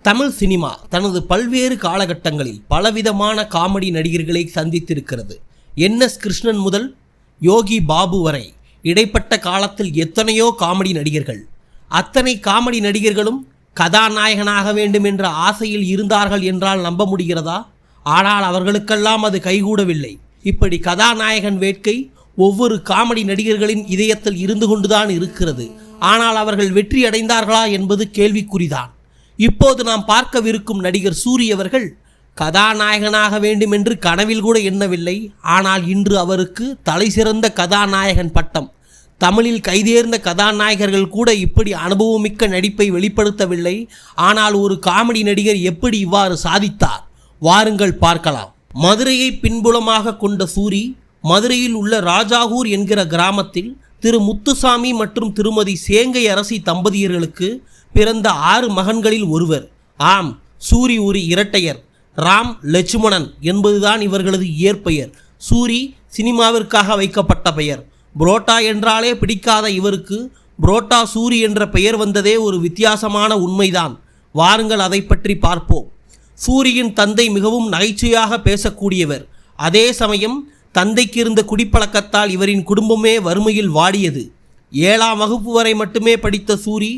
Tamil cinema தனது பல்வேறு காலகட்டங்களில் பலவிதமான காமெடி நடிகர்களை சந்தித்திருக்கிறது. என். எஸ். கிருஷ்ணன் முதல் யோகி பாபு வரை இடைப்பட்ட காலத்தில் எத்தனையோ காமெடி நடிகர்கள். அத்தனை காமெடி நடிகர்களும் கதாநாயகனாக வேண்டும் என்ற ஆசையில் இருந்தார்கள் என்றால் நம்ப முடிகிறதா? ஆனால் அவர்களுக்கெல்லாம் அது கைகூடவில்லை. இப்படி கதாநாயகன் வேட்கை ஒவ்வொரு காமெடி நடிகர்களின் இதயத்தில் இருந்து கொண்டுதான் இருக்கிறது. ஆனால் அவர்கள் வெற்றி அடைந்தார்களா என்பது கேள்விக்குறிதான். இப்போது நாம் பார்க்கவிருக்கும் நடிகர் சூரியவர்கள் கதாநாயகனாக வேண்டும் என்று கனவில் கூட எண்ணவில்லை. ஆனால் இன்று அவருக்கு தலைசிறந்த கதாநாயகன் பட்டம். தமிழில் கைதேர்ந்த கதாநாயகர்கள் கூட இப்படி அனுபவமிக்க நடிப்பை வெளிப்படுத்தவில்லை. ஆனால் ஒரு காமெடி நடிகர் எப்படி இவ்வாறு சாதித்தார்? வாருங்கள் பார்க்கலாம். மதுரையை பின்புலமாக கொண்ட சூரி மதுரையில் உள்ள ராஜாகூர் என்கிற கிராமத்தில் திரு முத்துசாமி மற்றும் திருமதி சேங்கை அரசி தம்பதியர்களுக்கு பிறந்த ஆறு மகன்களில் ஒருவர். ஆம் சூரி ஒரு இரட்டையர். ராம் லட்சுமணன் என்பதுதான் இவர்களது இயற்பெயர். சூரி சினிமாவிற்காக வைக்கப்பட்ட பெயர். புரோட்டா என்றாலே பிடிக்காத இவருக்கு புரோட்டா சூரி என்ற பெயர் வந்ததே ஒரு வித்தியாசமான உண்மைதான். வாருங்கள் அதை பற்றி பார்ப்போம். சூரியின் தந்தை மிகவும் நகைச்சுவையாக பேசக்கூடியவர். அதே சமயம் தந்தைக்கு இருந்த குடிப்பழக்கத்தால் இவரின் குடும்பமே வறுமையில் வாடியது. ஏழாம் வகுப்பு வரை மட்டுமே படித்த சூரி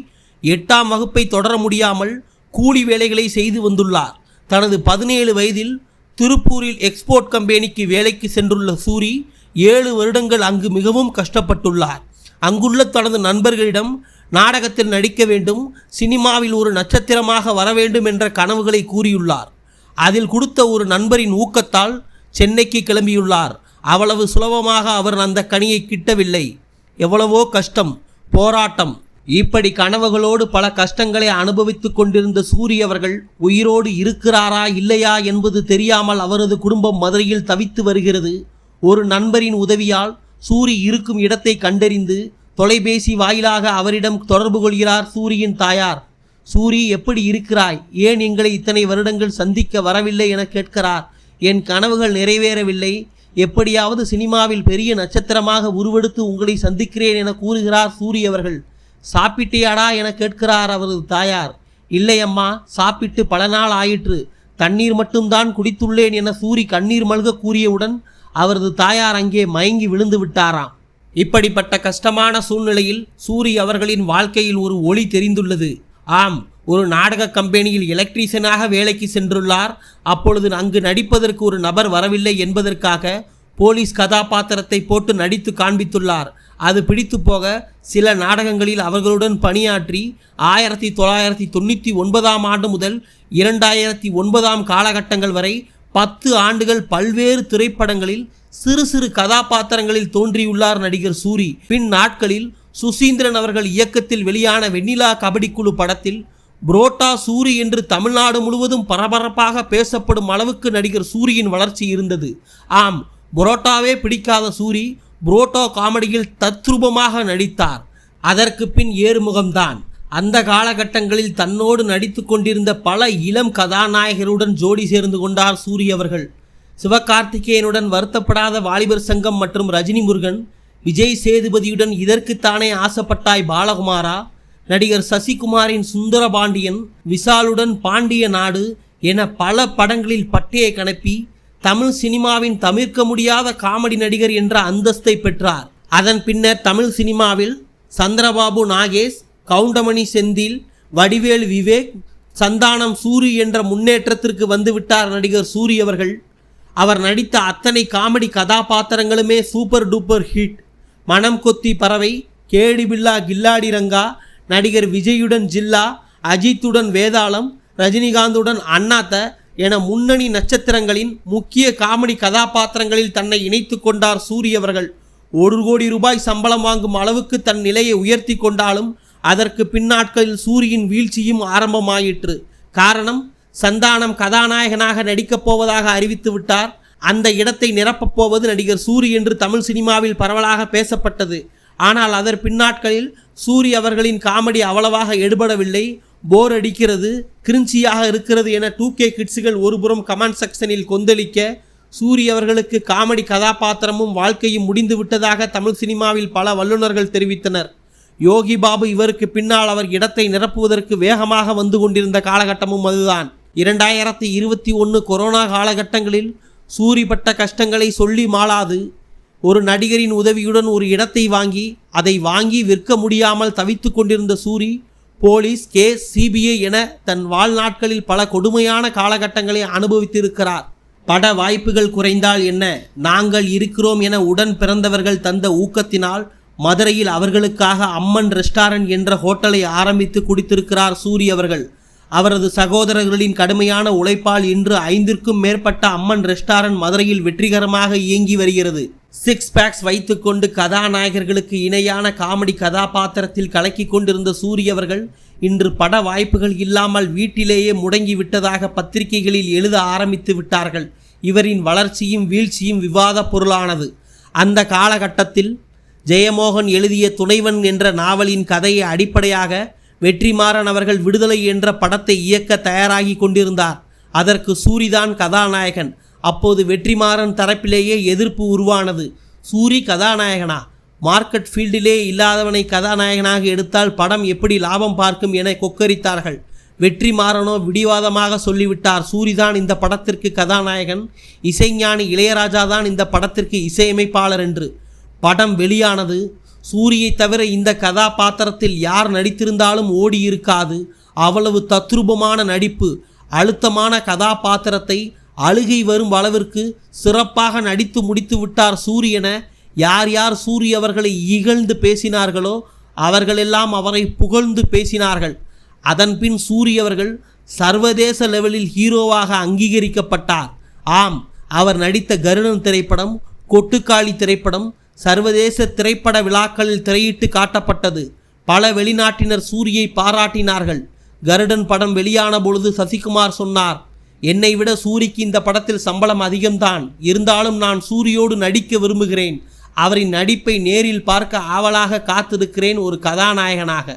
எட்டாம் வகுப்பை தொடர முடியாமல் கூலி வேலைகளை செய்து வந்துள்ளார். தனது பதினேழு வயதில் திருப்பூரில் எக்ஸ்போர்ட் கம்பெனிக்கு வேலைக்கு சென்றுள்ள சூரி ஏழு வருடங்கள் அங்கு மிகவும் கஷ்டப்பட்டுள்ளார். அங்குள்ள தனது நண்பர்களிடம் நாடகத்தில் நடிக்க வேண்டும் சினிமாவில் ஒரு நட்சத்திரமாக வர வேண்டும் என்ற கனவுகளை கூறியுள்ளார். அதில் கொடுத்த ஒரு நண்பரின் ஊக்கத்தால் சென்னைக்கு கிளம்பியுள்ளார். அவ்வளவு சுலபமாக அவர் அந்த கனியை கிட்டவில்லை. எவ்வளவோ கஷ்டம் போராட்டம் இப்படி கனவுகளோடு பல கஷ்டங்களை அனுபவித்துக் கொண்டிருந்த சூரிய அவர்கள் உயிரோடு இருக்கிறாரா இல்லையா என்பது தெரியாமல் அவரது குடும்பம் மதுரையில் தவித்து வருகிறது. ஒரு நண்பரின் உதவியால் சூரி இருக்கும் இடத்தை கண்டறிந்து தொலைபேசி வாயிலாக அவரிடம் தொடர்பு கொள்கிறார் சூரியின் தாயார். சூரி எப்படி இருக்கிறாய்? ஏன் எங்களை இத்தனை வருடங்கள் சந்திக்க வரவில்லை என கேட்கிறார். என் கனவுகள் நிறைவேறவில்லை. எப்படியாவது சினிமாவில் பெரிய நட்சத்திரமாக உருவெடுத்து உங்களை சந்திக்கிறேன் என கூறுகிறார் சூரி அவர்கள். சாப்பிட்டியாடா என கேட்கிறார் அவரது தாயார். இல்லை அம்மா சாப்பிட்டு பல நாள் ஆயிற்று. தண்ணீர் மட்டும்தான் குடித்துள்ளேன் என சூரி கண்ணீர் மல்க கூறியவுடன் அவரது தாயார் அங்கே மயங்கி விழுந்து விட்டாராம். இப்படிப்பட்ட கஷ்டமான சூழ்நிலையில் சூரி அவர்களின் வாழ்க்கையில் ஒரு ஒளி தெரிந்துள்ளது. ஆம் ஒரு நாடக கம்பெனியில் எலக்ட்ரீஷியனாக வேலைக்கு சென்றுள்ளார். அப்பொழுது அங்கு நடிப்பதற்கு ஒரு நபர் வரவில்லை என்பதற்காக போலீஸ் கதாபாத்திரத்தை போட்டு நடித்து காண்பித்துள்ளார். அது பிடித்து போக சில நாடகங்களில் அவர்களுடன் பணியாற்றி ஆயிரத்தி தொள்ளாயிரத்தி தொண்ணூற்றி ஒன்பதாம் ஆண்டு முதல் இரண்டாயிரத்தி ஒன்பதாம் காலகட்டங்கள் வரை பத்து ஆண்டுகள் பல்வேறு திரைப்படங்களில் சிறு சிறு கதாபாத்திரங்களில் தோன்றியுள்ளார் நடிகர் சூரி. பின் நாட்களில் சுசீந்திரன் அவர்கள் இயக்கத்தில் வெளியான வெண்ணிலா கபடிக்குழு படத்தில் புரோட்டா சூரி என்று தமிழ்நாடு முழுவதும் பரபரப்பாக பேசப்படும் அளவுக்கு நடிகர் சூரியின் வளர்ச்சி இருந்தது. ஆம் புரோட்டாவே பிடிக்காத சூரி புரோட்டோ காமெடியில் தத்ரூபமாக நடித்தார். அதற்கு பின் ஏறுமுகம்தான். அந்த காலகட்டங்களில் தன்னோடு நடித்து கொண்டிருந்த பல இளம் கதாநாயகருடன் ஜோடி சேர்ந்து கொண்டார் சூரி அவர்கள். சிவகார்த்திகேயனுடன் வருத்தப்படாத வாலிபர் சங்கம் மற்றும் ரஜினி முருகன் விஜய் சேதுபதியுடன் இதற்குத்தானே ஆசைப்பட்டாய் பாலகுமாரா? நடிகர் சசிகுமாரின் சுந்தரபாண்டியன் விஷாலுடன் பாண்டிய நாடு என பல படங்களில் பட்டியை கணப்பி தமிழ் சினிமாவின் தவிர்க்க முடியாத காமெடி நடிகர் என்ற அந்தஸ்தை பெற்றார். அதன் பின்னர் தமிழ் சினிமாவில் சந்திரபாபு நாகேஷ் கவுண்டமணி செந்தில் வடிவேல் விவேக் சந்தானம் சூரி என்ற முன்னேற்றத்திற்கு வந்துவிட்டார் நடிகர் சூரி அவர்கள். அவர் நடித்த அத்தனை comedy கதாபாத்திரங்களுமே super duper hit. Manam Kothi Paravai கேடி பில்லா கில்லாடி ரங்கா நடிகர் விஜயுடன் ஜில்லா அஜித்துடன் வேதாளம் ரஜினிகாந்துடன் அண்ணாத்த என முன்னணி நட்சத்திரங்களின் முக்கிய காமெடி கதாபாத்திரங்களில் தன்னை இணைத்து கொண்டார் சூரி அவர்கள். ஒரு கோடி ரூபாய் சம்பளம் வாங்கும் அளவுக்கு தன் நிலையை உயர்த்தி கொண்டாலும் அதற்கு பின்னாட்களில் சூரியின் வீழ்ச்சியும் ஆரம்பமாயிற்று. காரணம் சந்தானம் கதாநாயகனாக நடிக்கப் போவதாக அறிவித்து விட்டார். அந்த இடத்தை நிரப்பப் போவது நடிகர் சூரி என்று தமிழ் சினிமாவில் பரவலாக பேசப்பட்டது. ஆனால் அதன் பின்னாட்களில் சூரி அவர்களின் காமெடி அவ்வளவாக எடுபடவில்லை. போர் அடிக்கிறது கிரிஞ்சியாக இருக்கிறது என டூ கே கிட்ஸுகள் ஒருபுறம் கமெண்ட் செக்ஷனில் கொந்தளிக்க சூரி அவர்களுக்கு காமெடி கதாபாத்திரமும் வாழ்க்கையும் முடிந்து விட்டதாக தமிழ் சினிமாவில் பல வல்லுநர்கள் தெரிவித்தனர். யோகி பாபு இவருக்கு பின்னால் அவர் இடத்தை நிரப்புவதற்கு வேகமாக வந்து கொண்டிருந்த காலகட்டமும் அதுதான். இரண்டாயிரத்தி இருபத்தி ஒன்று கொரோனா காலகட்டங்களில் சூரிப்பட்ட கஷ்டங்களை சொல்லி மாளாது ஒரு நடிகரின் உதவியுடன் ஒரு இடத்தை வாங்கி அதை வாங்கி விற்க முடியாமல் தவித்து கொண்டிருந்த சூரி போலீஸ் கேஸ் சிபிஐ என தன் வாழ்நாட்களில் பல கொடுமையான காலகட்டங்களை அனுபவித்திருக்கிறார். பட வாய்ப்புகள் குறைந்தால் என்ன? நாங்கள் இருக்கிறோம் என உடன் பிறந்தவர்கள் தந்த ஊக்கத்தினால் மதுரையில் அவர்களுக்காக அம்மன் ரெஸ்டாரண்ட் என்ற ஹோட்டலை ஆரம்பித்து குடித்திருக்கிறார் சூரி அவர்கள். அவரது சகோதரர்களின் கடுமையான உழைப்பால் இன்று ஐந்திற்கும் மேற்பட்ட அம்மன் ரெஸ்டாரண்ட் மதுரையில் வெற்றிகரமாக இயங்கி வருகிறது. சிக்ஸ் பேக்ஸ் வைத்துக்கொண்டு கதாநாயகர்களுக்கு இணையான காமெடி கதாபாத்திரத்தில் கலக்கி கொண்டிருந்த சூரியவர்கள் இன்று பட வாய்ப்புகள் இல்லாமல் வீட்டிலேயே முடங்கி விட்டதாக பத்திரிகைகளில் எழுத ஆரம்பித்து விட்டார்கள். இவரின் வளர்ச்சியும் வீழ்ச்சியும் விவாத பொருளானது. அந்த காலகட்டத்தில் ஜெயமோகன் எழுதிய துணைவன் என்ற நாவலின் கதையை அடிப்படையாக வெற்றிமாறன் அவர்கள் விடுதலை என்ற படத்தை இயக்க தயாராகி கொண்டிருந்தார். அதற்கு சூரிதான் கதாநாயகன். அப்போது வெற்றிமாறன் தரப்பிலேயே எதிர்ப்பு உருவானது. சூரி கதாநாயகனா? மார்க்கெட் ஃபீல்டிலே இல்லாதவனை கதாநாயகனாக எடுத்தால் படம் எப்படி லாபம் பார்க்கும் என கொக்கரித்தார்கள். வெற்றி மாறனோ விடிவாதமாக சொல்லிவிட்டார். சூரிதான் இந்த படத்திற்கு கதாநாயகன். இசைஞானி இளையராஜா தான் இந்த படத்திற்கு இசையமைப்பாளர் என்று. படம் வெளியானது. சூரியை தவிர இந்த கதாபாத்திரத்தில் யார் நடித்திருந்தாலும் ஓடியிருக்காது. அவ்வளவு தத்ரூபமான நடிப்பு. அழுத்தமான கதாபாத்திரத்தை அழுகை வரும் அளவிற்கு சிறப்பாக நடித்து முடித்து விட்டார் சூரியன. யார் யார் சூரிய அவர்களை இகழ்ந்து பேசினார்களோ அவர்களெல்லாம் அவரை புகழ்ந்து பேசினார்கள். அதன்பின் சூரியவர்கள் சர்வதேச லெவலில் ஹீரோவாக அங்கீகரிக்கப்பட்டார். ஆம் அவர் நடித்த கருடன் திரைப்படம் கொட்டுக்காளி திரைப்படம் சர்வதேச திரைப்பட விழாக்களில் திரையிட்டு காட்டப்பட்டது. பல வெளிநாட்டினர் சூரியை பாராட்டினார்கள். கருடன் படம் வெளியான பொழுது சசிகுமார் சொன்னார் என்னை விட சூரிக்கு இந்த படத்தில் சம்பளம் அதிகம்தான். இருந்தாலும் நான் சூரியோடு நடிக்க விரும்புகிறேன். அவரின் நடிப்பை நேரில் பார்க்க ஆவலாக காத்திருக்கிறேன் ஒரு கதாநாயகனாக.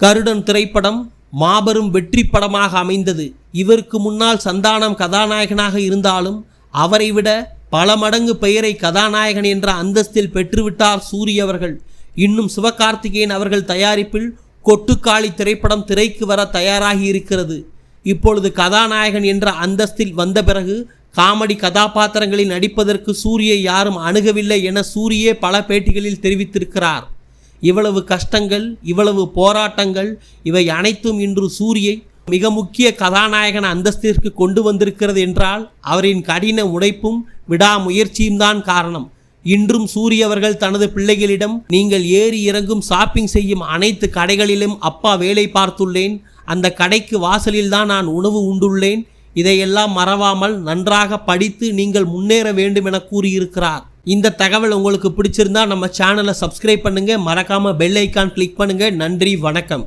கருடன் திரைப்படம் மாபெரும் வெற்றி படமாக அமைந்தது. இவருக்கு முன்னால் சந்தானம் கதாநாயகனாக இருந்தாலும் அவரை விட பல மடங்கு பெயரை கதாநாயகன் என்ற அந்தஸ்தில் பெற்றுவிட்டார் சூரி அவர்கள். இன்னும் சிவகார்த்திகேயன் அவர்கள் தயாரிப்பில் கொட்டுக்காளி திரைப்படம் திரைக்கு வர தயாராகி இருக்கிறது. இப்பொழுது கதாநாயகன் என்ற அந்தஸ்தில் வந்த பிறகு காமெடி கதாபாத்திரங்களில் நடிப்பதற்கு சூரியை யாரும் அணுகவில்லை என சூரியே பல பேட்டிகளில் தெரிவித்திருக்கிறார். இவ்வளவு கஷ்டங்கள் இவ்வளவு போராட்டங்கள் இவை அனைத்தும் இன்று சூரியை மிக முக்கிய கதாநாயகன் அந்தஸ்திற்கு கொண்டு வந்திருக்கிறது என்றால் அவரின் கடின உழைப்பும் விடாமுயற்சியும் தான் காரணம். இன்றும் சூரிய அவர்கள் தனது பிள்ளைகளிடம் நீங்கள் ஏறி இறங்கும் ஷாப்பிங் செய்யும் அனைத்து கடைகளிலும் அப்பா வேலை பார்த்துள்ளேன் அந்த கடைக்கு வாசலில் தான் நான் உணவு உண்டுள்ளேன். இதையெல்லாம் மறவாமல் நன்றாக படித்து நீங்கள் முன்னேற வேண்டும் என கூறியிருக்கிறார். இந்த தகவல் உங்களுக்கு பிடிச்சிருந்தா நம்ம சேனலை சப்ஸ்கிரைப் பண்ணுங்கள் மறக்காமல் பெல் ஐக்கான் கிளிக் பண்ணுங்கள் நன்றி வணக்கம்.